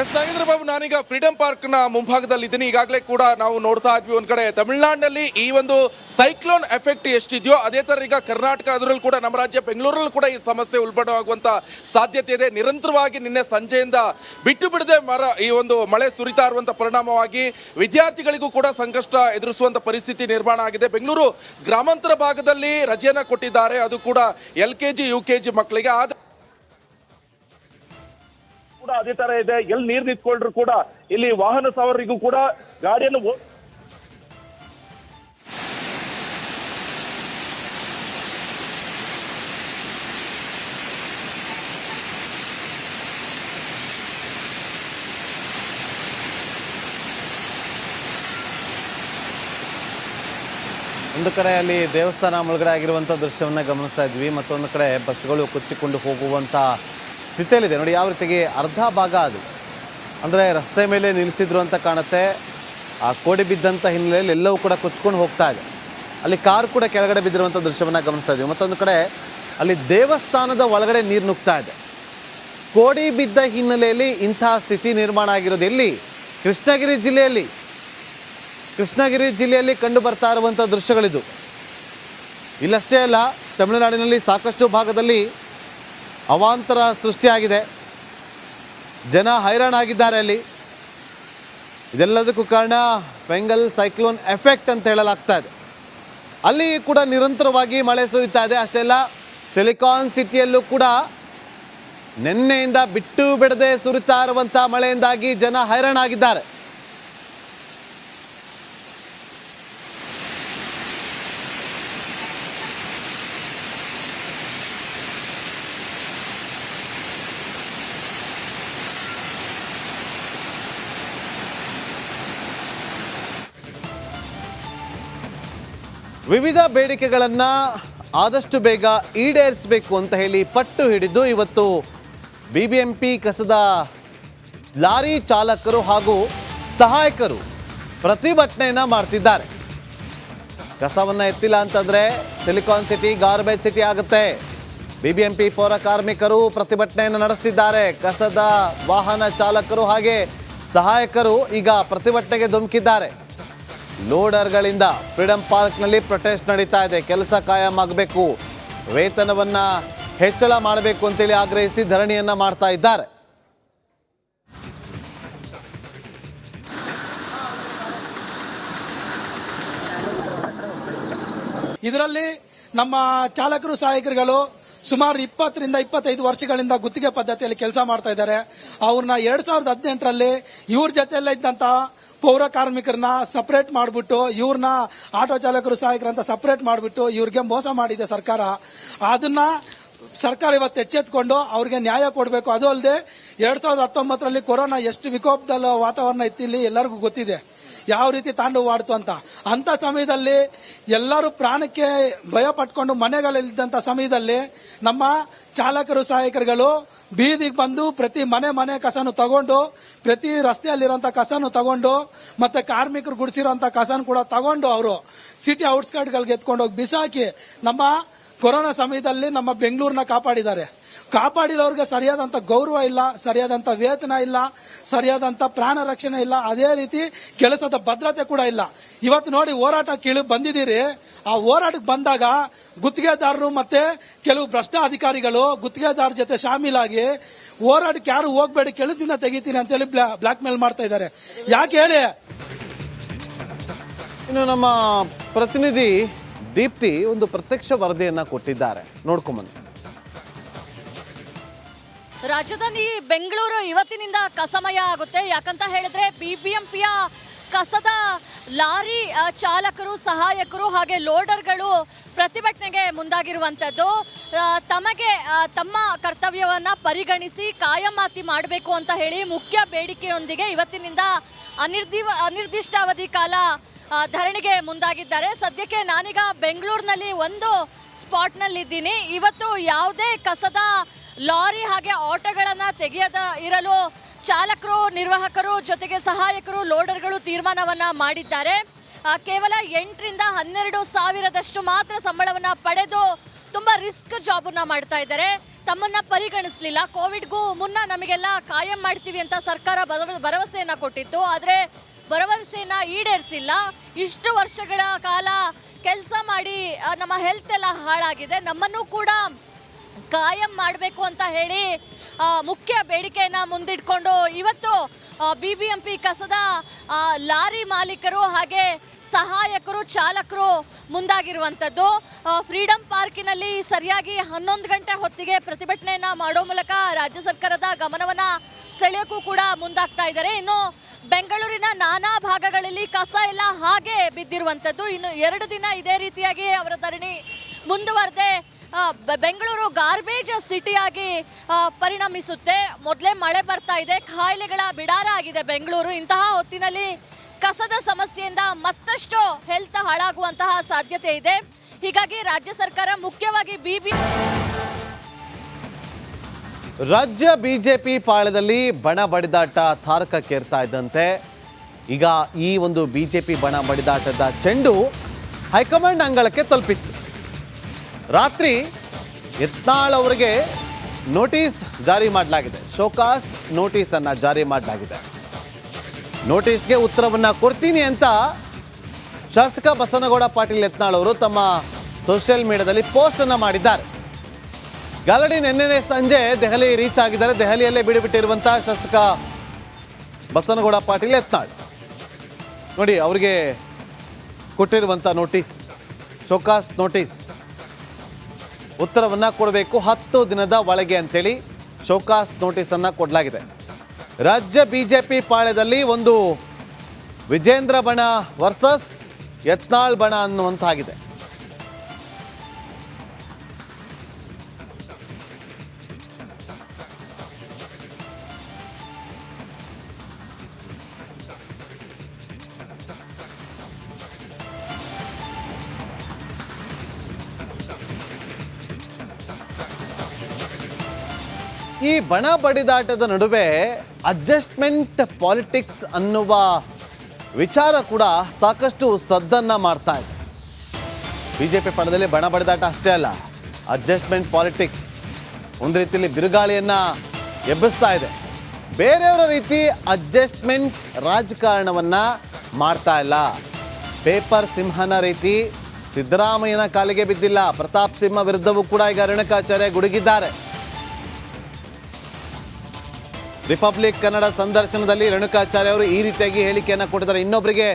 S Nagendra Babu, ನಾನೀಗ freedom ಪಾರ್ಕ್ನ ಮುಂಭಾಗದಲ್ಲಿ ಇದ್ದೀನಿ ಈಗಾಗಲೇ ಕೂಡ ನಾವು ನೋಡ್ತಾ ಇದ್ವಿ ಒಂದ್ ಕಡೆ. ತಮಿಳುನಾಡಿನಲ್ಲಿ ಈ ಒಂದು ಸೈಕ್ಲೋನ್ ಎಫೆಕ್ಟ್ ಎಷ್ಟಿದೆಯೋ, ಅದೇ ತರ ಈಗ ಕರ್ನಾಟಕ ಅದರಲ್ಲೂ ಕೂಡ, ನಮ್ಮ ರಾಜ್ಯ ಬೆಂಗಳೂರಲ್ಲೂ ಕೂಡ ಈ ಸಮಸ್ಯೆ ಉಲ್ಬಣವಾಗುವಂತ ಸಾಧ್ಯತೆ ಇದೆ. ನಿರಂತರವಾಗಿ ನಿನ್ನೆ ಸಂಜೆಯಿಂದ ಬಿಟ್ಟು ಬಿಡದೆ ಮರ, ಈ ಒಂದು ಮಳೆ ಸುರಿತಾ ಇರುವಂತ ಪರಿಣಾಮವಾಗಿ ವಿದ್ಯಾರ್ಥಿಗಳಿಗೂ ಕೂಡ ಸಂಕಷ್ಟ ಎದುರಿಸುವಂತ ಪರಿಸ್ಥಿತಿ ನಿರ್ಮಾಣ ಆಗಿದೆ. ಬೆಂಗಳೂರು ಗ್ರಾಮಾಂತರ ಭಾಗದಲ್ಲಿ ರಜೆಯನ್ನ ಕೊಟ್ಟಿದ್ದಾರೆ. ಅದು ಕೂಡ L K G U K G ಮಕ್ಕಳಿಗೆ. ಆದ ಕೂಡ ಅದೇ ತರ ಇದೆ. ಎಲ್ಲಿ ನೀರ್ ನಿಂತ್ಕೊಂಡ್ರು ಕೂಡ ಇಲ್ಲಿ ವಾಹನ ಸವಾರರಿಗೂ ಕೂಡ ಗಾಡಿಯನ್ನು ಒಂದು ಕಡೆ ಅಲ್ಲಿ ದೇವಸ್ಥಾನ ಮುಳುಗಡೆ ಆಗಿರುವಂಥ ದೃಶ್ಯವನ್ನು ಗಮನಿಸ್ತಾ ಇದ್ವಿ. ಮತ್ತೊಂದು ಕಡೆ ಬಸ್ಗಳು ಕೊಚ್ಚಿಕೊಂಡು ಹೋಗುವಂಥ ಸ್ಥಿತಿಯಲ್ಲಿದೆ ನೋಡಿ, ಯಾವ ರೀತಿಗೆ ಅರ್ಧ ಭಾಗ ಅದು. ಅಂದರೆ ರಸ್ತೆ ಮೇಲೆ ನಿಲ್ಲಿಸಿದ್ರು ಅಂತ ಕಾಣುತ್ತೆ. ಆ ಕೋಡಿ ಬಿದ್ದಂಥ ಹಿನ್ನೆಲೆಯಲ್ಲಿ ಎಲ್ಲವೂ ಕೂಡ ಕೊಚ್ಕೊಂಡು ಹೋಗ್ತಾ ಇದೆ. ಅಲ್ಲಿ ಕಾರ್ ಕೂಡ ಕೆಳಗಡೆ ಬಿದ್ದಿರುವಂಥ ದೃಶ್ಯವನ್ನು ಗಮನಿಸ್ತಾ ಇದ್ದೀವಿ. ಮತ್ತೊಂದು ಕಡೆ ಅಲ್ಲಿ ದೇವಸ್ಥಾನದ ಒಳಗಡೆ ನೀರು ನುಗ್ತಾ ಇದೆ. ಕೋಡಿ ಬಿದ್ದ ಹಿನ್ನೆಲೆಯಲ್ಲಿ ಇಂತಹ ಸ್ಥಿತಿ ನಿರ್ಮಾಣ ಆಗಿರೋದು ಎಲ್ಲಿ? ಕೃಷ್ಣಗಿರಿ ಜಿಲ್ಲೆಯಲ್ಲಿ. ಕೃಷ್ಣಗಿರಿ ಜಿಲ್ಲೆಯಲ್ಲಿ ಕಂಡು ಬರ್ತಾ ಇರುವಂಥ ದೃಶ್ಯಗಳಿದು. ಇಲ್ಲಷ್ಟೇ ಅಲ್ಲ, ತಮಿಳುನಾಡಿನಲ್ಲಿ ಸಾಕಷ್ಟು ಭಾಗದಲ್ಲಿ ಅವಾಂತರ ಸೃಷ್ಟಿಯಾಗಿದೆ. ಜನ ಹೈರಾಣಾಗಿದ್ದಾರೆ ಅಲ್ಲಿ. ಇದೆಲ್ಲದಕ್ಕೂ ಕಾರಣ ಫೆಂಗಲ್ ಸೈಕ್ಲೋನ್ ಎಫೆಕ್ಟ್ ಅಂತ ಹೇಳಲಾಗ್ತಾ ಇದೆ. ಅಲ್ಲಿ ಕೂಡ ನಿರಂತರವಾಗಿ ಮಳೆ ಸುರಿತಾ ಇದೆ. ಅಷ್ಟೆಲ್ಲ ಸಿಲಿಕಾನ್ ಸಿಟಿಯಲ್ಲೂ ಕೂಡ ನಿನ್ನೆಯಿಂದ ಬಿಟ್ಟು ಬಿಡದೆ ಸುರಿತಾ ಇರುವಂಥ ಮಳೆಯಿಂದಾಗಿ ಜನ ಹೈರಾಣಾಗಿದ್ದಾರೆ ವಿವಿಧ ಬೇಡಿಕೆಗಳನ್ನು ಆದಷ್ಟು ಬೇಗ ಈಡೇರಿಸಬೇಕು ಅಂತ ಹೇಳಿ ಪಟ್ಟು ಹಿಡಿದು ಇವತ್ತು ಬಿ ಬಿ ಎಂ ಪಿ ಕಸದ ಲಾರಿ ಚಾಲಕರು ಹಾಗೂ ಸಹಾಯಕರು ಪ್ರತಿಭಟನೆಯನ್ನು ಮಾಡ್ತಿದ್ದಾರೆ. ಕಸವನ್ನು ಎತ್ತಿಲ್ಲ ಅಂತಂದರೆ ಸಿಲಿಕಾನ್ ಸಿಟಿ ಗಾರ್ಬೇಜ್ ಸಿಟಿ ಆಗುತ್ತೆ. ಬಿ ಬಿ ಎಂ ಪಿ ಪೌರ ಕಾರ್ಮಿಕರು ಪ್ರತಿಭಟನೆಯನ್ನು ನಡೆಸ್ತಿದ್ದಾರೆ. ಕಸದ ವಾಹನ ಚಾಲಕರು ಹಾಗೆ ಸಹಾಯಕರು ಈಗ ಪ್ರತಿಭಟನೆಗೆ ಧುಮುಕಿದ್ದಾರೆ. ಲೋಡರ್ಗಳಿಂದ ಫ್ರೀಡಂ ಪಾರ್ಕ್ನಲ್ಲಿ ಪ್ರೊಟೆಸ್ಟ್ ನಡೀತಾ ಇದೆ. ಕೆಲಸ ಕಾಯಂ ಆಗಬೇಕು ವೇತನವನ್ನು ಹೆಚ್ಚಳ ಮಾಡಬೇಕು ಅಂತೇಳಿ ಆಗ್ರಹಿಸಿ ಧರಣಿಯನ್ನು ಮಾಡ್ತಾ ಇದ್ದಾರೆ. ಇದರಲ್ಲಿ ನಮ್ಮ ಚಾಲಕರು, ಸಹಾಯಕರುಗಳು ಸುಮಾರು ಇಪ್ಪತ್ತರಿಂದ ಇಪ್ಪತ್ತೈದು ವರ್ಷಗಳಿಂದ ಗುತ್ತಿಗೆ ಪದ್ಧತಿಯಲ್ಲಿ ಕೆಲಸ ಮಾಡ್ತಾ ಇದ್ದಾರೆ. ಅವ್ರನ್ನ ಎರಡ್ ಸಾವಿರದ ಹದಿನೆಂಟರಲ್ಲಿ ಇವ್ರ ಜೊತೆಯಲ್ಲೇ ಇದ್ದಂತ ಪೌರ ಕಾರ್ಮಿಕರನ್ನ ಸಪರೇಟ್ ಮಾಡಿಬಿಟ್ಟು ಇವ್ರನ್ನ ಆಟೋ ಚಾಲಕರು ಸಹಾಯಕರಂತ ಸಪರೇಟ್ ಮಾಡಿಬಿಟ್ಟು ಇವ್ರಿಗೆ ಮೋಸ ಮಾಡಿದೆ ಸರ್ಕಾರ. ಅದನ್ನ ಸರ್ಕಾರ ಇವತ್ತು ಎಚ್ಚೆತ್ಕೊಂಡು ಅವ್ರಿಗೆ ನ್ಯಾಯ ಕೊಡಬೇಕು. ಅದು ಅಲ್ಲದೆ ಎರಡ್ ಸಾವಿರದ ಹತ್ತೊಂಬತ್ತರಲ್ಲಿ ಕೊರೋನಾ ಎಷ್ಟು ವಿಕೋಪದ ವಾತಾವರಣ ಇತ್ತು ಇಲ್ಲಿ ಎಲ್ಲರಿಗೂ ಗೊತ್ತಿದೆ. ಯಾವ ರೀತಿ ತಾಂಡವಾಡ್ತು ಅಂತ. ಅಂತ ಸಮಯದಲ್ಲಿ ಎಲ್ಲರೂ ಪ್ರಾಣಕ್ಕೆ ಭಯ ಪಟ್ಕೊಂಡು ಮನೆಗಳಲ್ಲಿದ್ದಂಥ ಸಮಯದಲ್ಲಿ ನಮ್ಮ ಚಾಲಕರು, ಸಹಾಯಕರುಗಳು ಬೀದಿಗೆ ಬಂದು ಪ್ರತಿ ಮನೆ ಮನೆ ಕಸನು ತಗೊಂಡು, ಪ್ರತಿ ರಸ್ತೆಯಲ್ಲಿರುವಂತ ಕಸನು ತಗೊಂಡು, ಮತ್ತೆ ಕಾರ್ಮಿಕರು ಗುಡಿಸಿರೋಂಥ ಕಸನು ಕೂಡ ತಗೊಂಡು ಅವರು ಸಿಟಿ ಔಟ್ಸ್ಕರ್ಟ್ಗಳಿಗೆ ಎತ್ಕೊಂಡು ಹೋಗಿ ಬಿಸಾಕಿ ನಮ್ಮ ಕೊರೋನಾ ಸಮಯದಲ್ಲಿ ನಮ್ಮ ಬೆಂಗಳೂರನ್ನ ಕಾಪಾಡಿದ್ದಾರೆ. ಕಾಪಾಡಿದವ್ರಿಗೆ ಸರಿಯಾದಂತ ಗೌರವ ಇಲ್ಲ ಸರಿಯಾದಂತ ವೇತನ ಇಲ್ಲ ಸರಿಯಾದಂತ ಪ್ರಾಣ ರಕ್ಷಣೆ ಇಲ್ಲ, ಅದೇ ರೀತಿ ಕೆಲಸದ ಭದ್ರತೆ ಕೂಡ ಇಲ್ಲ. ಇವತ್ತು ನೋಡಿ ಹೋರಾಟ ಕೀಳು ಬಂದಿದ್ದೀರಿ. ಆ ಹೋರಾಟಕ್ಕೆ ಬಂದಾಗ ಗುತ್ತಿಗೆದಾರರು ಮತ್ತೆ ಕೆಲವು ಭ್ರಷ್ಟ ಅಧಿಕಾರಿಗಳು ಗುತ್ತಿಗೆದಾರ ಜೊತೆ ಶಾಮೀಲಾಗಿ ಹೋರಾಟಕ್ಕೆ ಯಾರು ಹೋಗ್ಬೇಡಿ ಕೆಳದಿಂದ ತೆಗಿತೀನಿ ಅಂತೇಳಿ ಬ್ಲಾಕ್ ಮೇಲ್ ಮಾಡ್ತಾ ಇದ್ದಾರೆ. ಯಾಕೆ ಹೇಳಿ? ಇನ್ನು ನಮ್ಮ ಪ್ರತಿನಿಧಿ ದೀಪ್ತಿ ಒಂದು ಪ್ರತ್ಯಕ್ಷ ವರದಿಯನ್ನ ಕೊಟ್ಟಿದ್ದಾರೆ. ನೋಡ್ಕೊಂಬನ್ನಿ. ರಾಜಧಾನಿ ಬೆಂಗಳೂರು ಇವತ್ತಿನಿಂದ ಕಸಮಯ ಆಗುತ್ತೆ. ಯಾಕಂತ ಹೇಳಿದ್ರೆ ಬಿಬಿಎಂಪಿಯ ಕಸದ ಲಾರಿ ಚಾಲಕರು, ಸಹಾಯಕರು ಹಾಗೆ ಲೋಡರ್ಗಳು ಪ್ರತಿಭಟನೆಗೆ ಮುಂದಾಗಿರುವಂಥದ್ದು. ತಮಗೆ ತಮ್ಮ ಕರ್ತವ್ಯವನ್ನು ಪರಿಗಣಿಸಿ ಕಾಯಮಾತಿ ಮಾಡಬೇಕು ಅಂತ ಹೇಳಿ ಮುಖ್ಯ ಬೇಡಿಕೆಯೊಂದಿಗೆ ಇವತ್ತಿನಿಂದ ಅನಿರ್ದಿ ಅನಿರ್ದಿಷ್ಟಾವಧಿ ಕಾಲ ಧರಣಿಗೆ ಮುಂದಾಗಿದ್ದಾರೆ. ಸದ್ಯಕ್ಕೆ ನಾನೀಗ ಬೆಂಗಳೂರಿನಲ್ಲಿ ಒಂದು ಸ್ಪಾಟ್ನಲ್ಲಿದ್ದೀನಿ. ಇವತ್ತು ಯಾವುದೇ ಕಸದ ಲಾರಿ ಹಾಗೆ ಆಟೋಗಳನ್ನು ತೆಗೆಯದ ಇರಲು ಚಾಲಕರು, ನಿರ್ವಾಹಕರು ಜೊತೆಗೆ ಸಹಾಯಕರು, ಲೋಡರ್ಗಳು ತೀರ್ಮಾನವನ್ನ ಮಾಡಿದ್ದಾರೆ. ಕೇವಲ ಎಂಟರಿಂದ ಹನ್ನೆರಡು ಸಾವಿರದಷ್ಟು ಮಾತ್ರ ಸಂಬಳವನ್ನ ಪಡೆದು ತುಂಬಾ ರಿಸ್ಕ್ ಜಾಬನ್ನ ಮಾಡ್ತಾ ಇದ್ದಾರೆ. ತಮ್ಮನ್ನ ಪರಿಗಣಿಸ್ಲಿಲ್ಲ. ಕೋವಿಡ್ಗೂ ಮುನ್ನ ನಮಗೆಲ್ಲ ಕಾಯಂ ಮಾಡ್ತೀವಿ ಅಂತ ಸರ್ಕಾರ ಭರವ- ಭರವಸೆಯನ್ನ ಕೊಟ್ಟಿತ್ತು. ಆದ್ರೆ ಭರವಸೆಯನ್ನ ಈಡೇರಿಸಿಲ್ಲ. ಇಷ್ಟು ವರ್ಷಗಳ ಕಾಲ ಕೆಲಸ ಮಾಡಿ ನಮ್ಮ ಹೆಲ್ತ್ ಎಲ್ಲ ಹಾಳಾಗಿದೆ. ನಮ್ಮನ್ನು ಕೂಡ ಕಾಯಂ ಮಾಡಬೇಕು ಅಂತ ಹೇಳಿ ಮುಖ್ಯ ಬೇಡಿಕೆಯನ್ನು ಮುಂದಿಟ್ಕೊಂಡು ಇವತ್ತು ಬಿ ಬಿ ಎಂ ಪಿ ಕಸದ ಲಾರಿ ಮಾಲೀಕರು ಹಾಗೆ ಸಹಾಯಕರು, ಚಾಲಕರು ಮುಂದಾಗಿರುವಂಥದ್ದು. ಫ್ರೀಡಂ ಪಾರ್ಕಿನಲ್ಲಿ ಸರಿಯಾಗಿ ಹನ್ನೊಂದು ಗಂಟೆ ಹೊತ್ತಿಗೆ ಪ್ರತಿಭಟನೆಯನ್ನು ಮಾಡೋ ಮೂಲಕ ರಾಜ್ಯ ಸರ್ಕಾರದ ಗಮನವನ್ನು ಸೆಳೆಯೋಕ್ಕೂ ಕೂಡ ಮುಂದಾಗ್ತಾ ಇದ್ದಾರೆ. ಇನ್ನು ಬೆಂಗಳೂರಿನ ನಾನಾ ಭಾಗಗಳಲ್ಲಿ ಕಸ ಎಲ್ಲ ಹಾಗೆ ಬಿದ್ದಿರುವಂಥದ್ದು. ಇನ್ನು ಎರಡು ದಿನ ಇದೇ ರೀತಿಯಾಗಿ ಅವರ ಧರಣಿ ಮುಂದುವರೆದೆ ಬೆಂಗಳೂರು ಗಾರ್ಬೇಜ್ ಸಿಟಿಯಾಗಿ ಪರಿಣಮಿಸುತ್ತೆ. ಮೊದಲೇ ಮಳೆ ಬರ್ತಾ ಇದೆ. ಕಾಯಿಲೆಗಳ ಬಿಡಾರ ಆಗಿದೆ ಬೆಂಗಳೂರು. ಇಂತಹ ಹೊತ್ತಿನಲ್ಲಿ ಕಸದ ಸಮಸ್ಯೆಯಿಂದ ಮತ್ತಷ್ಟು ಹೆಲ್ತ್ ಹಾಳಾಗುವಂತಹ ಸಾಧ್ಯತೆ ಇದೆ. ಹೀಗಾಗಿ ರಾಜ್ಯ ಸರ್ಕಾರ ಮುಖ್ಯವಾಗಿ ಬಿಬಿ ರಾಜ್ಯ ಬಿಜೆಪಿ ಪಾಳ್ಯದಲ್ಲಿ ಬಣ ಬಡಿದಾಟ ತಾರಕಕ್ಕೇರ್ತಾ ಇದ್ದಂತೆ. ಈಗ ಈ ಒಂದು ಬಿಜೆಪಿ ಬಣ ಬಡಿದಾಟದ ಚೆಂಡು ಹೈಕಮಾಂಡ್ ಅಂಗಳಕ್ಕೆ ತಲುಪಿತ್ತು. ರಾತ್ರಿ ಯತ್ನಾಳ್ ಅವರಿಗೆ ನೋಟಿಸ್ ಜಾರಿ ಮಾಡಲಾಗಿದೆ. ಶೋಕಾಸ್ ನೋಟಿಸ್ ಅನ್ನ ಜಾರಿ ಮಾಡಲಾಗಿದೆ. ನೋಟಿಸ್ಗೆ ಉತ್ತರವನ್ನ ಕೊಡ್ತೀನಿ ಅಂತ ಶಾಸಕ ಬಸನಗೌಡ ಪಾಟೀಲ್ ಯತ್ನಾಳ್ ಅವರು ತಮ್ಮ ಸೋಷಿಯಲ್ ಮೀಡಿಯಾದಲ್ಲಿ ಪೋಸ್ಟ್ ಅನ್ನ ಮಾಡಿದ್ದಾರೆ. ಗಾಲಡಿ ನಿನ್ನೆ ಸಂಜೆ ದೆಹಲಿ ರೀಚ್ ಆಗಿದ್ದಾರೆ. ದೆಹಲಿಯಲ್ಲೇ ಬಿಡಿಬಿಟ್ಟಿರುವಂತಹ ಶಾಸಕ ಬಸನಗೌಡ ಪಾಟೀಲ್ ಯತ್ನಾಳ್. ನೋಡಿ, ಅವರಿಗೆ ಕೊಟ್ಟಿರುವಂಥ ನೋಟಿಸ್, ಶೋಕಾಸ್ ನೋಟಿಸ್ ಉತ್ತರವನ್ನ ಕೊಡಬೇಕು ಹತ್ತು ದಿನದ ಒಳಗೆ ಅಂತೇಳಿ ಶೋಕಾಸ್ ನೋಟಿಸ್ ಅನ್ನ ಕೊಡಲಾಗಿದೆ. ರಾಜ್ಯ ಬಿಜೆಪಿ ಪಾಳ್ಯದಲ್ಲಿ ಒಂದು ವಿಜೇಂದ್ರ ಬಣ ವರ್ಸಸ್ ಯತ್ನಾಳ್ ಬಣ ಅನ್ನುವಂತಾಗಿದೆ. ಈ ಬಣ ಬಡಿದಾಟದ ನಡುವೆ ಅಡ್ಜಸ್ಟ್ಮೆಂಟ್ ಪಾಲಿಟಿಕ್ಸ್ ಅನ್ನುವ ವಿಚಾರ ಕೂಡ ಸಾಕಷ್ಟು ಸದ್ದನ್ನ ಮಾಡ್ತಾ ಇದೆ. ಬಿಜೆಪಿ ಪಣದಲ್ಲಿ ಬಣ ಬಡಿದಾಟ ಅಷ್ಟೇ ಅಲ್ಲ ಅಡ್ಜಸ್ಟ್ಮೆಂಟ್ ಪಾಲಿಟಿಕ್ಸ್ ಒಂದು ರೀತಿಯಲ್ಲಿ ಬಿರುಗಾಳಿಯನ್ನು ಎಬ್ಬಿಸ್ತಾ ಇದೆ. ಬೇರೆಯವರ ರೀತಿ ಅಡ್ಜಸ್ಟ್ಮೆಂಟ್ ರಾಜಕಾರಣವನ್ನ ಮಾಡ್ತಾ ಇಲ್ಲ. ಪೇಪರ್ ಸಿಂಹನ ರೀತಿ ಸಿದ್ದರಾಮಯ್ಯನ ಕಾಲಿಗೆ ಬಿದ್ದಿಲ್ಲ, ಪ್ರತಾಪ್ ಸಿಂಹ ವಿರುದ್ಧವೂ ಕೂಡ ಈಗ ರೇಣುಕಾಚಾರ್ಯ ಗುಡುಗಿದ್ದಾರೆ. ರಿಪಬ್ಲಿಕ್ ಕನ್ನಡ ಸಂದರ್ಶನದಲ್ಲಿ ರೇಣುಕಾಚಾರ್ಯ ಅವರು ಈ ರೀತಿಯಾಗಿ ಹೇಳಿಕೆಯನ್ನು ಕೊಟ್ಟಿದ್ದಾರೆ. ಇನ್ನೊಬ್ಬರಿಗೆ